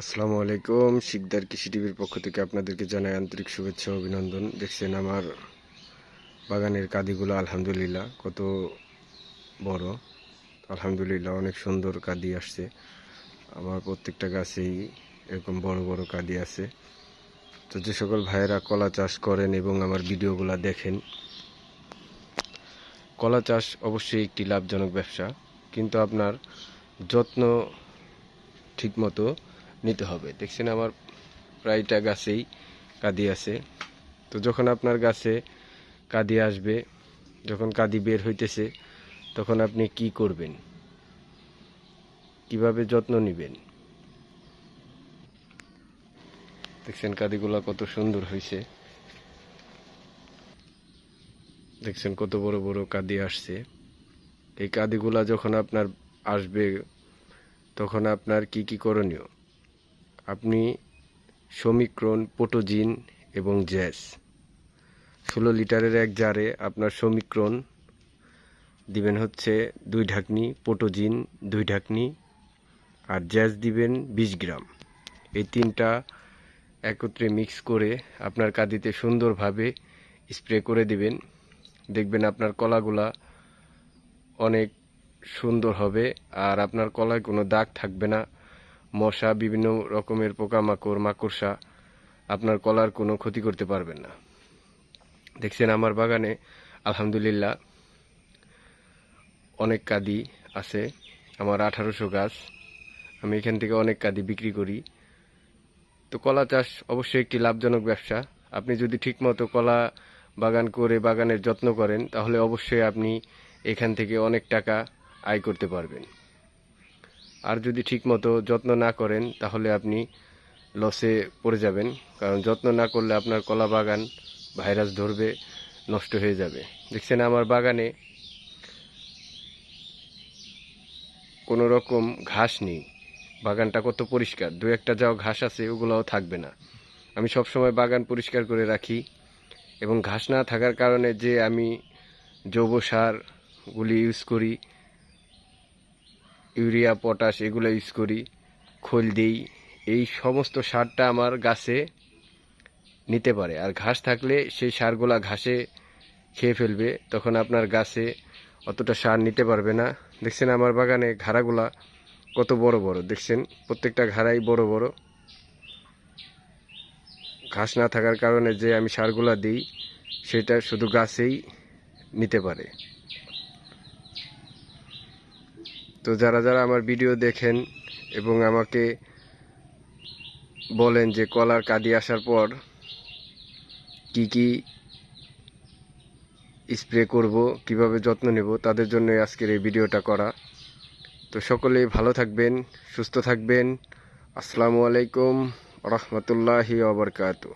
আসসালামু আলাইকুম। শিকদার কৃষি টিভির পক্ষ থেকে আপনাদেরকে জানাই আন্তরিক শুভেচ্ছা অভিনন্দন। দেখছেন আমার বাগানের কাদিগুলো, আলহামদুলিল্লাহ, কত বড়। আলহামদুলিল্লাহ, অনেক সুন্দর কাদি আসছে। আমার প্রত্যেকটা গাছেই এরকম বড় বড় কাদি আছে। তো যে সকল ভাইয়েরা কলা চাষ করেন এবং আমার ভিডিওগুলো দেখেন, কলা চাষ অবশ্যই একটি লাভজনক ব্যবসা। কিন্তু আপনার যত্ন ঠিকমতো নিতে হবে। দেখছেন আমার প্রায়টা গাছেই কাঁদি আছে। তো যখন আপনার গাছে কাঁদি আসবে, যখন কাঁদি বের হইতেছে, তখন আপনি কি করবেন? কীভাবে যত্ন নেবেন? দেখছেন কাদিগুলো কত সুন্দর হয়েছে দেখছেন কত বড় বড় কাঁদি আসছে। এই কাদিগুলা যখন আপনার আসবে, তখন আপনার কি কি করণীয়? আপনি সমীক্রণ পোটোজিন এবং জ্যাস। ষোলো লিটারের এক জারে আপনার সমীক্রণ দিবেন হচ্ছে দুই ঢাকনি পোটোজিন দুই ঢাকনি আর জ্যাস দিবেন বিশ গ্রাম। এই তিনটা একত্রে মিক্স করে আপনার কাঁদিতে সুন্দরভাবে স্প্রে করে দিবেন। দেখবেন আপনার কলাগুলা অনেক সুন্দর হবে আর আপনার কলায় কোনো দাগ থাকবে না। মশা, বিভিন্ন রকমের পোকামাকড়, মাকড়সা, আপনার কলার কোনো ক্ষতি করতে পারবেন না। দেখছেন আমার বাগানে, আলহামদুলিল্লাহ, অনেক কাদি আছে, আমার আঠারোশো গাছ, আমি এখান থেকে অনেক কাদি বিক্রি করি। তো কলা চাষ অবশ্যই একটি লাভজনক ব্যবসা। আপনি যদি ঠিকমতো কলা বাগান করে বাগানের যত্ন করেন, তাহলে অবশ্যই আপনি এখান থেকে অনেক টাকা আয় করতে পারবেন। আর যদি ঠিকমতো যত্ন না করেন, তাহলে আপনি লসে পড়ে যাবেন। কারণ যত্ন না করলে আপনার কলা বাগান ভাইরাস ধরবে, নষ্ট হয়ে যাবে। দেখছেন আমার বাগানে কোনো রকম ঘাস নেই। বাগানটা কত পরিষ্কার। দু একটা যাও ঘাস আছে, ওগুলোও থাকবে না। আমি সবসময় বাগান পরিষ্কার করে রাখি এবং ঘাস না থাকার কারণে যে আমি জৈব সারগুলি ইউজ করি ইউরিয়া, পটাশ এগুলো ইউজ করি, খোল দিই। এই সমস্ত সারটা আমার গাছে নিতে পারে। আর ঘাস থাকলে সেই সারগুলা ঘাসে খেয়ে ফেলবে, তখন আপনার গাছে অতটা সার নিতে পারবে না। দেখছেন আমার বাগানে ঘাড়াগুলা কত বড় বড়। দেখছেন, প্রত্যেকটা ঘাড়াই বড় বড়। ঘাস না থাকার কারণে যে আমি সারগুলা দিই, সেটা শুধু গাছেই নিতে পারে। তো যারা যারা আমার ভিডিও দেখেন এবং আমাকে বলেন যে কলার কাদি আসার পর কি কি স্প্রে করব, কীভাবে যত্ন নেব, তাদের জন্য আজকের এই ভিডিওটা করা। তো সকলেই ভালো থাকবেন, সুস্থ থাকবেন। আসসালামু আলাইকুম, রহমতুল্লাহি ওবরকাতু